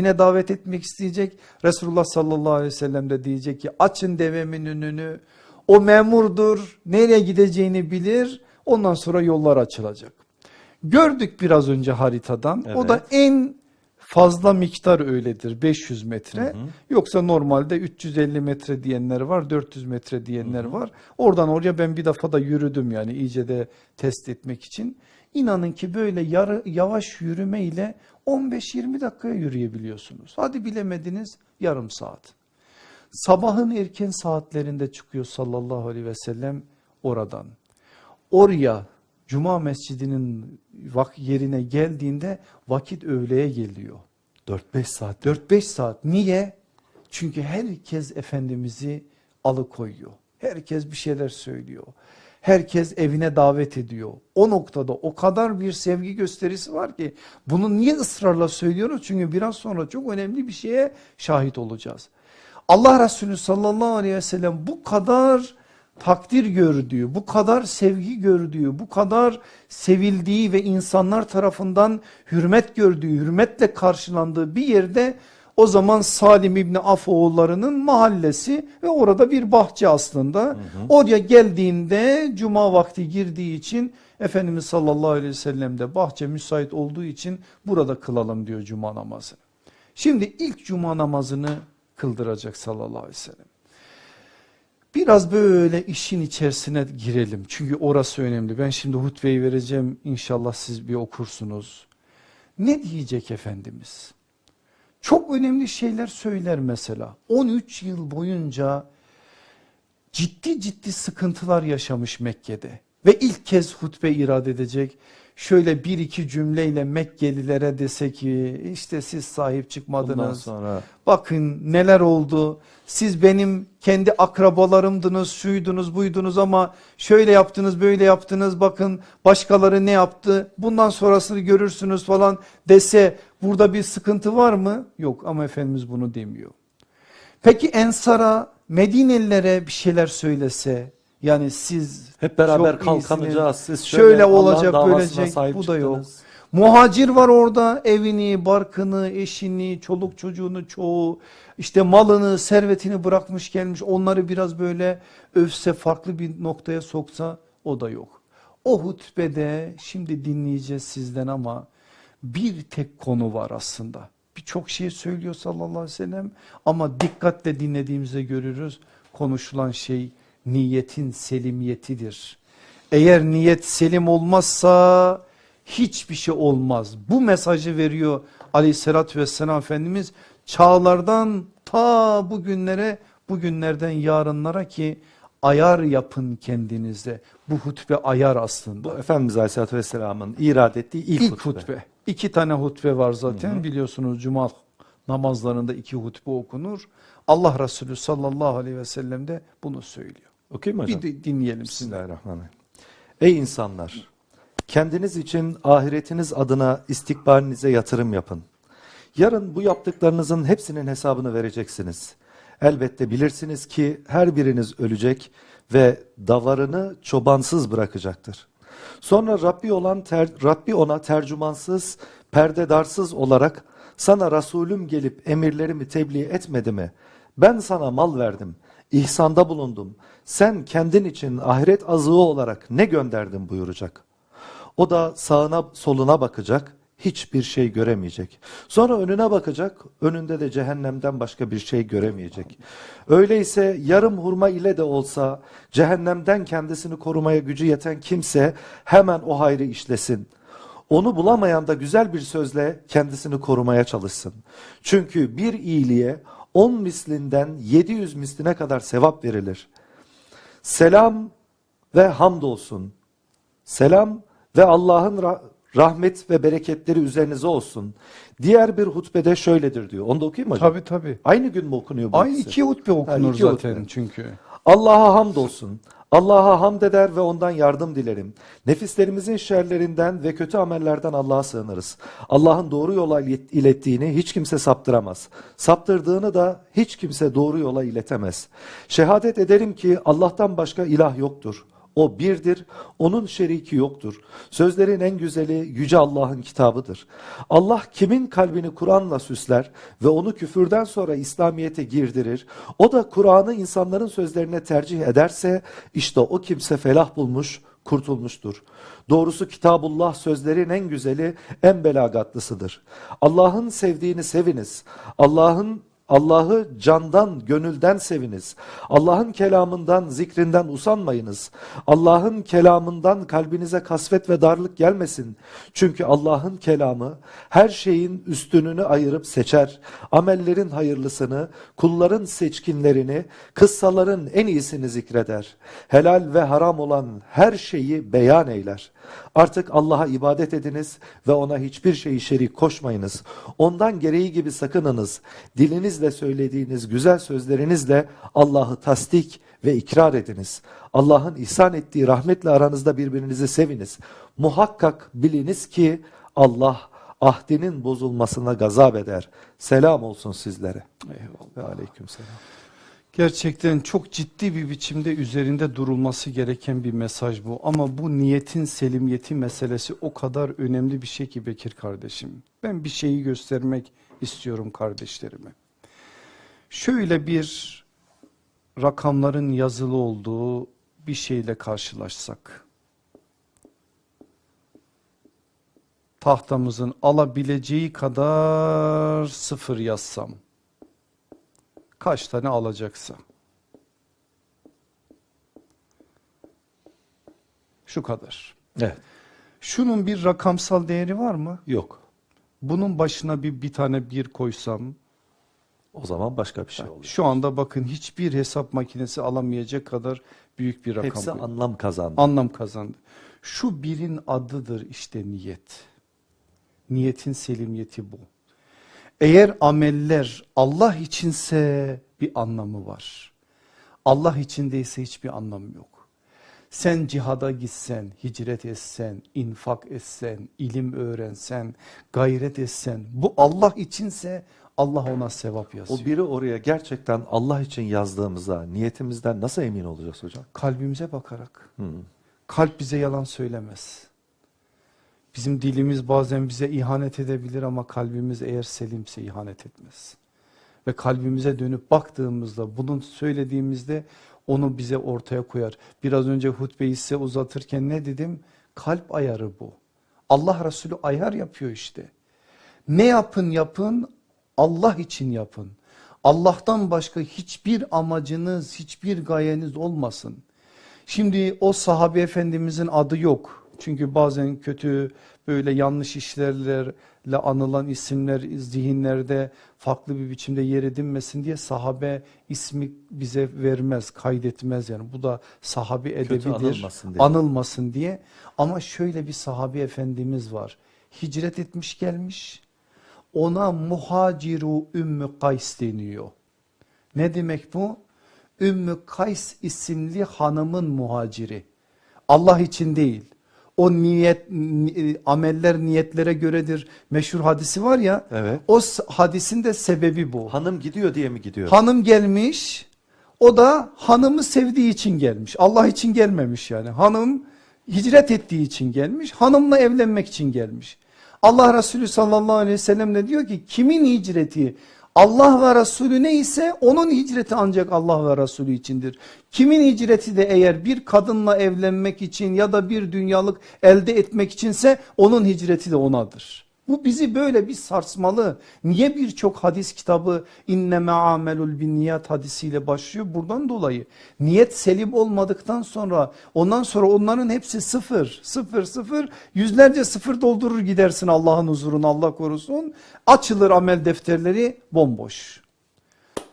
Yine davet etmek isteyecek. Resulullah sallallahu aleyhi ve sellem de diyecek ki açın devemin önünü. O memurdur. Nereye gideceğini bilir. Ondan sonra yollar açılacak. Gördük biraz önce haritadan. O da Evet. en fazla miktar öyledir 500 metre. Yoksa normalde 350 metre diyenler var 400 metre diyenler var. Oradan oraya ben bir defa da yürüdüm yani iyice de test etmek için. İnanın ki böyle yarı, yavaş yürüme ile 15-20 dakikaya yürüyebiliyorsunuz. Hadi bilemediniz yarım saat. Sabahın erken saatlerinde çıkıyor sallallahu aleyhi ve sellem oradan. Oraya Cuma mescidinin vak yerine geldiğinde vakit öğleye geliyor. 4-5 saat. 4-5 saat. Niye? Çünkü herkes Efendimiz'i alıkoyuyor. Herkes bir şeyler söylüyor. Herkes evine davet ediyor. O noktada o kadar bir sevgi gösterisi var ki bunu niye ısrarla söylüyoruz? Çünkü biraz sonra çok önemli bir şeye şahit olacağız. Allah Resulü sallallahu aleyhi ve sellem bu kadar takdir gördüğü, bu kadar sevgi gördüğü, bu kadar sevildiği ve insanlar tarafından hürmet gördüğü, hürmetle karşılandığı bir yerde o zaman Salim İbni Af oğullarının mahallesi ve orada bir bahçe aslında. Oraya geldiğinde cuma vakti girdiği için Efendimiz sallallahu aleyhi ve sellem de bahçe müsait olduğu için burada kılalım diyor cuma namazını. Şimdi ilk cuma namazını kıldıracak sallallahu aleyhi ve sellem. Biraz böyle işin içerisine girelim. Çünkü orası önemli. Ben şimdi hutbeyi vereceğim. İnşallah siz bir okursunuz. Ne diyecek Efendimiz? Çok önemli şeyler söyler mesela. 13 yıl boyunca ciddi ciddi sıkıntılar yaşamış Mekke'de. Ve ilk kez hutbe irade edecek. Şöyle bir iki cümleyle Mekkelilere dese ki işte siz sahip çıkmadınız. Sonra Bakın neler oldu. Siz benim kendi akrabalarımdınız, şuydunuz, buydunuz ama şöyle yaptınız, böyle yaptınız. Bakın başkaları ne yaptı? Bundan sonrasını görürsünüz falan dese burada bir sıkıntı var mı? Yok ama Efendimiz bunu demiyor. Peki Ensar'a, Medinelilere bir şeyler söylese yani siz hep beraber kalkanacağız. Siz şöyle, şöyle, olacak böylecek bu da yok. çıktınız. Muhacir var orada evini, barkını, eşini, çoluk çocuğunu çoğu işte malını, servetini bırakmış gelmiş. Onları biraz böyle övse farklı bir noktaya soksa o da yok. O hutbede şimdi dinleyeceğiz sizden ama bir tek konu var aslında. Birçok şey söylüyor sallallahu aleyhi ve sellem ama dikkatle dinlediğimizde görürüz konuşulan şey niyetin selimiyetidir. Eğer niyet selim olmazsa hiçbir şey olmaz. Bu mesajı veriyor aleyhissalatü vesselam Efendimiz çağlardan ta bugünlere bugünlerden yarınlara ki ayar yapın kendinize. Bu hutbe ayar aslında. Bu Efendimiz Aleyhisselatü Vesselam'ın irad ettiği ilk, İlk hutbe. hutbe. İki tane hutbe var zaten biliyorsunuz cuma namazlarında iki hutbe okunur. Allah Resulü sallallahu aleyhi ve sellem de bunu söylüyor. Okuyayım hocam? Bir de dinleyelim. Bismillahirrahmanirrahim. Ey insanlar! Kendiniz için ahiretiniz adına istikbalinize yatırım yapın. Yarın bu yaptıklarınızın hepsinin hesabını vereceksiniz. Elbette bilirsiniz ki her biriniz ölecek ve davarını çobansız bırakacaktır. Sonra Rabbi olan ter, Rabbi ona tercümansız, perdedarsız olarak sana Resulüm gelip emirlerimi tebliğ etmedi mi? Ben sana mal verdim, ihsanda bulundum. Sen kendin için ahiret azığı olarak ne gönderdin buyuracak. O da sağına soluna bakacak, hiçbir şey göremeyecek. Sonra önüne bakacak, önünde de cehennemden başka bir şey göremeyecek. Öyleyse yarım hurma ile de olsa cehennemden kendisini korumaya gücü yeten kimse hemen o hayrı işlesin. Onu bulamayan da güzel bir sözle kendisini korumaya çalışsın. Çünkü bir iyiliğe 10 mislinden 700 misline kadar sevap verilir. Selam ve hamdolsun. Selam ve Allah'ın ra- rahmet ve bereketleri üzerinize olsun. Diğer bir hutbede şöyledir diyor. Onu da okuyayım mı hocam? Tabii tabii. Aynı gün mü okunuyor bu Aynı ikisi? iki hutbe okunur iki zaten hutbe. çünkü. Allah'a hamdolsun. Allah'a hamd eder ve ondan yardım dilerim. Nefislerimizin şerlerinden ve kötü amellerden Allah'a sığınırız. Allah'ın doğru yola ilet- ilettiğini hiç kimse saptıramaz. Saptırdığını da hiç kimse doğru yola iletemez. Şehadet ederim ki Allah'tan başka ilah yoktur. O birdir, onun şeriki yoktur. Sözlerin en güzeli Yüce Allah'ın kitabıdır. Allah kimin kalbini Kur'an'la süsler ve onu küfürden sonra İslamiyet'e girdirir, o da Kur'an'ı insanların sözlerine tercih ederse, işte o kimse felah bulmuş, kurtulmuştur. Doğrusu Kitabullah sözlerin en güzeli, en belagatlısıdır. Allah'ın sevdiğini seviniz. Allah'ın Allah'ı candan, gönülden seviniz. Allah'ın kelamından, zikrinden usanmayınız. Allah'ın kelamından kalbinize kasvet ve darlık gelmesin. Çünkü Allah'ın kelamı her şeyin üstününü ayırıp seçer. Amellerin hayırlısını, kulların seçkinlerini, kıssaların en iyisini zikreder. Helal ve haram olan her şeyi beyan eyler. Artık Allah'a ibadet ediniz ve ona hiçbir şeyi şerik koşmayınız. Ondan gereği gibi sakınınız. Dilinizle söylediğiniz güzel sözlerinizle Allah'ı tasdik ve ikrar ediniz. Allah'ın ihsan ettiği rahmetle aranızda birbirinizi seviniz. Muhakkak biliniz ki Allah ahdinin bozulmasına gazap eder. Selam olsun sizlere. Eyvallah. Ve aleyküm selam. Gerçekten çok ciddi bir biçimde üzerinde durulması gereken bir mesaj bu. Ama bu niyetin selimiyeti meselesi o kadar önemli bir şey ki Bekir kardeşim. Ben bir şeyi göstermek istiyorum kardeşlerime. Şöyle bir rakamların yazılı olduğu bir şeyle karşılaşsak. Tahtamızın alabileceği kadar sıfır yazsam kaç tane alacaksa. Şu kadar. Evet. Şunun bir rakamsal değeri var mı? Yok. Bunun başına bir, bir tane bir koysam. O zaman başka bir şey oluyor. Şu anda bakın hiçbir hesap makinesi alamayacak kadar büyük bir rakam. Hepsi bu. anlam kazandı. Anlam kazandı. Şu birin adıdır işte niyet. Niyetin selimiyeti bu. Eğer ameller Allah içinse bir anlamı var. Allah içindeyse hiçbir anlamı yok. Sen cihada gitsen, hicret etsen, infak etsen, ilim öğrensen, gayret etsen bu Allah içinse Allah ona sevap yazıyor. O biri oraya gerçekten Allah için yazdığımızda niyetimizden nasıl emin olacağız hocam? Kalbimize bakarak. Hı. Kalp bize yalan söylemez. Bizim dilimiz bazen bize ihanet edebilir ama kalbimiz eğer selimse ihanet etmez. Ve kalbimize dönüp baktığımızda bunun söylediğimizde onu bize ortaya koyar. Biraz önce hutbeyi size uzatırken ne dedim? Kalp ayarı bu. Allah Resulü ayar yapıyor işte. Ne yapın yapın Allah için yapın. Allah'tan başka hiçbir amacınız, hiçbir gayeniz olmasın. Şimdi o sahabe efendimizin adı yok. Çünkü bazen kötü böyle yanlış işlerle anılan isimler zihinlerde farklı bir biçimde yer edinmesin diye sahabe ismi bize vermez, kaydetmez yani. Bu da sahabi edebidir. anılmasın diye. Anılmasın diye. Ama şöyle bir sahabe efendimiz var. Hicret etmiş gelmiş. Ona muhaciru ümmü kays deniyor. Ne demek bu? Ümmü Kays isimli hanımın muhaciri. Allah için değil. O niyet ni- ameller niyetlere göredir. Meşhur hadisi var ya. Evet. O hadisin de sebebi bu. Hanım gidiyor diye mi gidiyor? Hanım gelmiş. O da hanımı sevdiği için gelmiş. Allah için gelmemiş yani. Hanım hicret ettiği için gelmiş. Hanımla evlenmek için gelmiş. Allah Resulü sallallahu aleyhi ve sellem de diyor ki kimin hicreti Allah ve Resulü neyse onun hicreti ancak Allah ve Resulü içindir. Kimin hicreti de eğer bir kadınla evlenmek için ya da bir dünyalık elde etmek içinse onun hicreti de onadır. Bu bizi böyle bir sarsmalı. Niye birçok hadis kitabı inneme amelul bin niyat hadisiyle başlıyor? Buradan dolayı niyet selim olmadıktan sonra ondan sonra onların hepsi sıfır sıfır sıfır yüzlerce sıfır doldurur gidersin Allah'ın huzuruna Allah korusun. Açılır amel defterleri bomboş.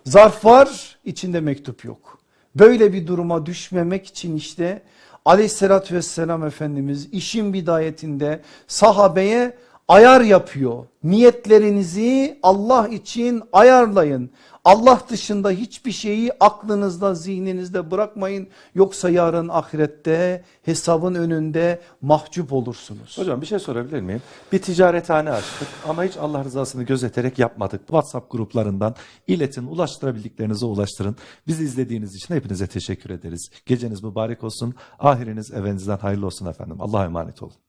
Zarf var içinde mektup yok. Böyle bir duruma düşmemek için işte aleyhissalatü vesselam Efendimiz işin bidayetinde sahabeye ayar yapıyor. Niyetlerinizi Allah için ayarlayın. Allah dışında hiçbir şeyi aklınızda zihninizde bırakmayın. Yoksa yarın ahirette hesabın önünde mahcup olursunuz. Hocam bir şey sorabilir miyim? Bir ticarethane açtık ama hiç Allah rızasını gözeterek yapmadık. WhatsApp gruplarından iletin, ulaştırabildiklerinize ulaştırın. Bizi izlediğiniz için hepinize teşekkür ederiz. Geceniz mübarek olsun. Ahiriniz evinizden hayırlı olsun efendim. Allah'a emanet olun.